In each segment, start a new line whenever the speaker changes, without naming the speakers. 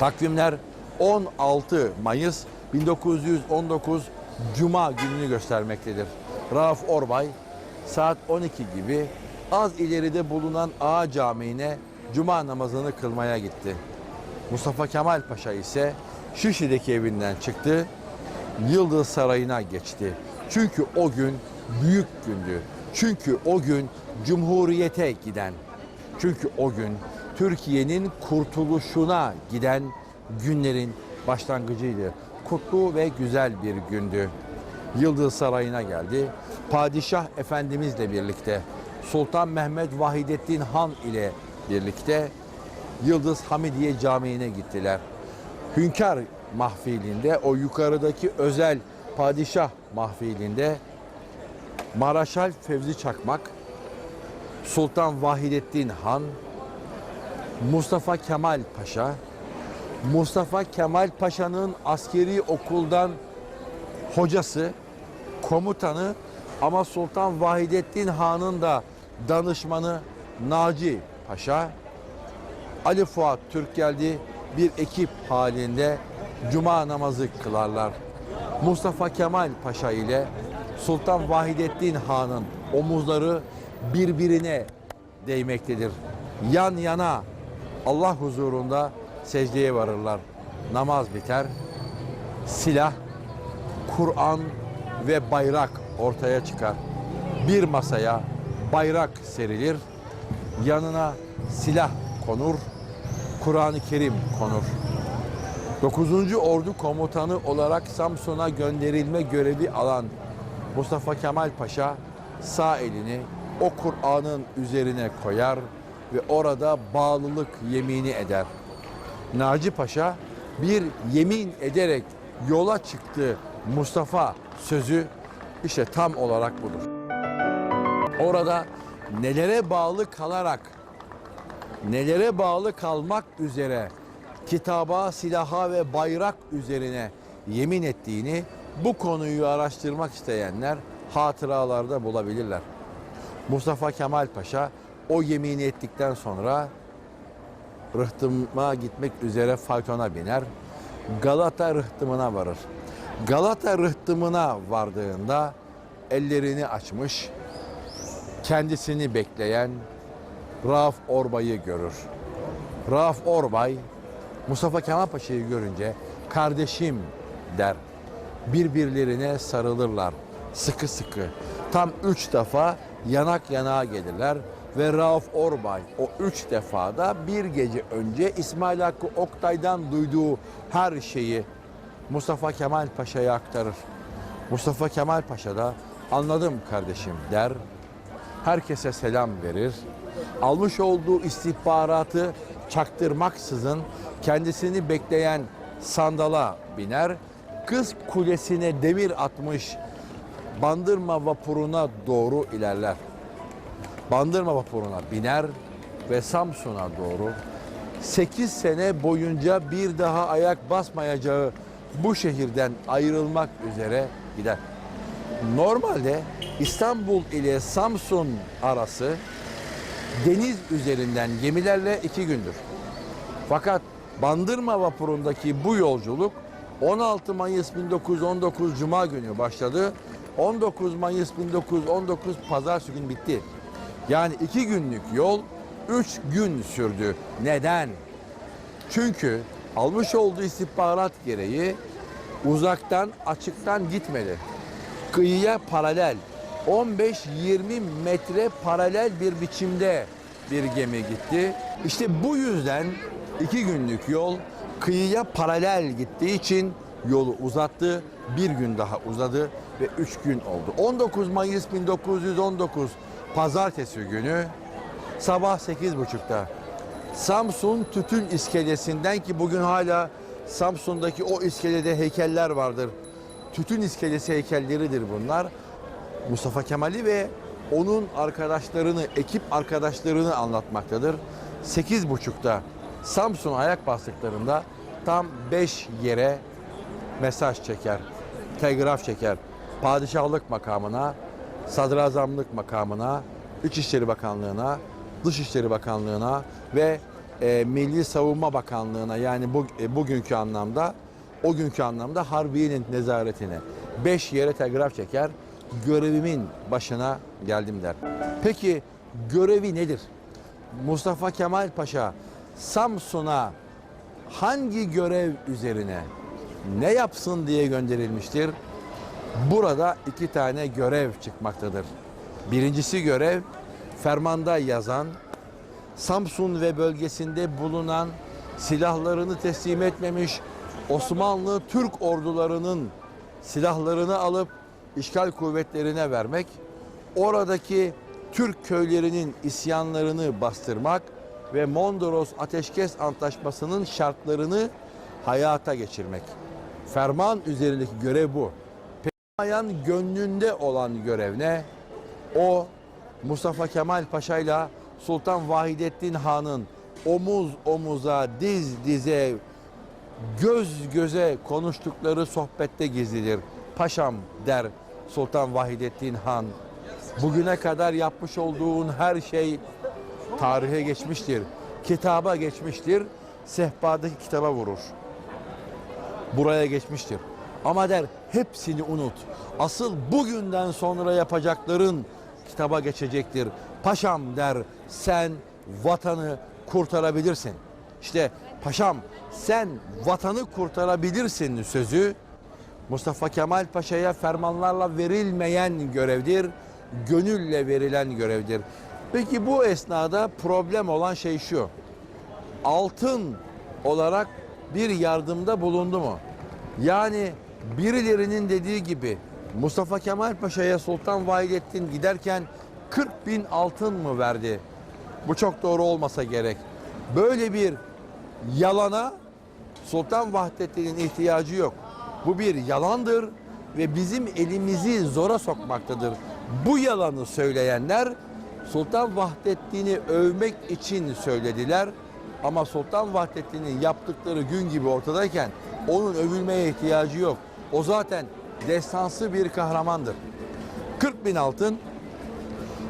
Takvimler 16 Mayıs 1919 Cuma gününü göstermektedir. Rauf Orbay saat 12 gibi az ileride bulunan Ağa Camii'ne Cuma namazını kılmaya gitti. Mustafa Kemal Paşa ise Şişli'deki evinden çıktı, Yıldız Sarayı'na geçti. Çünkü o gün büyük gündü. Çünkü o gün Cumhuriyete giden, çünkü o gün Türkiye'nin kurtuluşuna giden günlerin başlangıcıydı. Kutlu ve güzel bir gündü. Yıldız Sarayı'na geldi. Padişah Efendimizle birlikte Sultan Mehmet Vahidettin Han ile birlikte Yıldız Hamidiye Camii'ne gittiler. Hünkar mahfilinde o yukarıdaki özel padişah mahfilinde Maraşal Fevzi Çakmak, Sultan Vahidettin Han, Mustafa Kemal Paşa, Mustafa Kemal Paşa'nın askeri okuldan hocası, komutanı ama Sultan Vahidettin Han'ın da danışmanı Naci Paşa, Ali Fuat Türk geldi bir ekip halinde cuma namazı kılarlar. Mustafa Kemal Paşa ile Sultan Vahidettin Han'ın omuzları birbirine değmektedir. Yan yana Allah huzurunda secdeye varırlar. Namaz biter. Silah, Kur'an ve bayrak ortaya çıkar. Bir masaya bayrak serilir. Yanına silah konur. Kur'an-ı Kerim konur. 9. Ordu Komutanı olarak Samsun'a gönderilme görevi alan Mustafa Kemal Paşa sağ elini o Kur'an'ın üzerine koyar ve orada bağlılık yemini eder. Naci Paşa bir yemin ederek yola çıktı Mustafa sözü işte tam olarak budur. Orada nelere bağlı kalarak nelere bağlı kalmak üzere kitaba, silaha ve bayrak üzerine yemin ettiğini bu konuyu araştırmak isteyenler hatıralarda bulabilirler. Mustafa Kemal Paşa o yemini ettikten sonra rıhtıma gitmek üzere faytona biner. Galata rıhtımına varır. Galata rıhtımına vardığında ellerini açmış, kendisini bekleyen Rauf Orbay'ı görür. Rauf Orbay Mustafa Kemal Paşa'yı görünce kardeşim der. Birbirlerine sarılırlar sıkı sıkı. Tam üç defa yanak yanağa gelirler ve Rauf Orbay o üç defada bir gece önce İsmail Hakkı Oktay'dan duyduğu her şeyi Mustafa Kemal Paşa'ya aktarır. Mustafa Kemal Paşa da anladım kardeşim der. Herkese selam verir. Almış olduğu istihbaratı çaktırmaksızın kendisini bekleyen sandala biner. Kız Kulesi'ne demir atmış Bandırma vapuruna doğru ilerler. Bandırma vapuruna biner ve Samsun'a doğru 8 sene boyunca bir daha ayak basmayacağı bu şehirden ayrılmak üzere gider. Normalde İstanbul ile Samsun arası deniz üzerinden gemilerle iki gündür. Fakat Bandırma vapurundaki bu yolculuk 16 Mayıs 1919 Cuma günü başladı. 19 Mayıs 1919 Pazartesi günü bitti. Yani iki günlük yol üç gün sürdü. Neden? Çünkü almış olduğu istihbarat gereği uzaktan açıktan gitmedi. Kıyıya paralel 15-20 metre paralel bir biçimde bir gemi gitti. İşte bu yüzden iki günlük yol kıyıya paralel gittiği için yolu uzattı. Bir gün daha uzadı ve üç gün oldu. 19 Mayıs 1919 Pazartesi günü sabah 8.30'da Samsun Tütün İskelesi'nden ki bugün hala Samsun'daki o iskelede heykeller vardır. Tütün İskelesi heykelleridir bunlar. Mustafa Kemal'i ve onun arkadaşlarını, ekip arkadaşlarını anlatmaktadır. 8.30'da Samsun'a ayak bastıklarında tam 5 yere mesaj çeker, telgraf çeker. Padişahlık makamına, sadrazamlık makamına, İçişleri Bakanlığı'na, Dışişleri Bakanlığı'na ve e, Milli Savunma Bakanlığı'na yani bu, e, bugünkü anlamda o günkü anlamda Harbiye'nin nezaretine 5 yere telgraf çeker görevimin başına geldim der. Peki görevi nedir? Mustafa Kemal Paşa Samsun'a hangi görev üzerine ne yapsın diye gönderilmiştir? Burada iki tane görev çıkmaktadır. Birincisi görev fermanda yazan Samsun ve bölgesinde bulunan silahlarını teslim etmemiş Osmanlı Türk ordularının silahlarını alıp işgal kuvvetlerine vermek, oradaki Türk köylerinin isyanlarını bastırmak ve Mondros Ateşkes Antlaşması'nın şartlarını hayata geçirmek. Ferman üzerindeki görev bu. Ayağın gönlünde olan görev ne? O Mustafa Kemal Paşa ile Sultan Vahidettin Han'ın omuz omuza, diz dize, göz göze konuştukları sohbette gizlidir. Paşam der Sultan Vahidettin Han. Bugüne kadar yapmış olduğun her şey tarihe geçmiştir. Kitaba geçmiştir. Sehpadaki kitaba vurur buraya geçmiştir. Ama der hepsini unut. Asıl bugünden sonra yapacakların kitaba geçecektir. Paşam der sen vatanı kurtarabilirsin. İşte paşam sen vatanı kurtarabilirsin sözü Mustafa Kemal Paşa'ya fermanlarla verilmeyen görevdir. Gönülle verilen görevdir. Peki bu esnada problem olan şey şu altın olarak bir yardımda bulundu mu? Yani birilerinin dediği gibi Mustafa Kemal Paşa'ya Sultan Vahidettin giderken 40 bin altın mı verdi? Bu çok doğru olmasa gerek. Böyle bir yalana Sultan Vahdettin'in ihtiyacı yok. Bu bir yalandır ve bizim elimizi zora sokmaktadır. Bu yalanı söyleyenler Sultan Vahdettin'i övmek için söylediler. Ama Sultan Vahdettin'in yaptıkları gün gibi ortadayken onun övülmeye ihtiyacı yok. O zaten destansı bir kahramandır. 40 bin altın,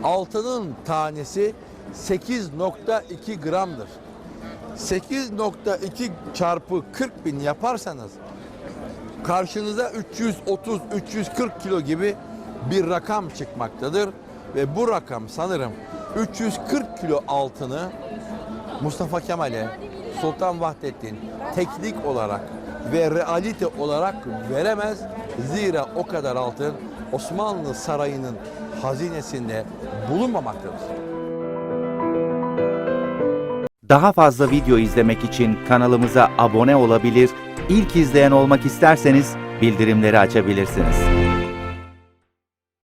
altının tanesi 8.2 gramdır. 8.2 çarpı 40 bin yaparsanız karşınıza 330-340 kilo gibi bir rakam çıkmaktadır. Ve bu rakam sanırım 340 kilo altını Mustafa Kemal'e Sultan Vahdettin teknik olarak ve realite olarak veremez. Zira o kadar altın Osmanlı Sarayı'nın hazinesinde bulunmamaktadır.
Daha fazla video izlemek için kanalımıza abone olabilir, ilk izleyen olmak isterseniz bildirimleri açabilirsiniz.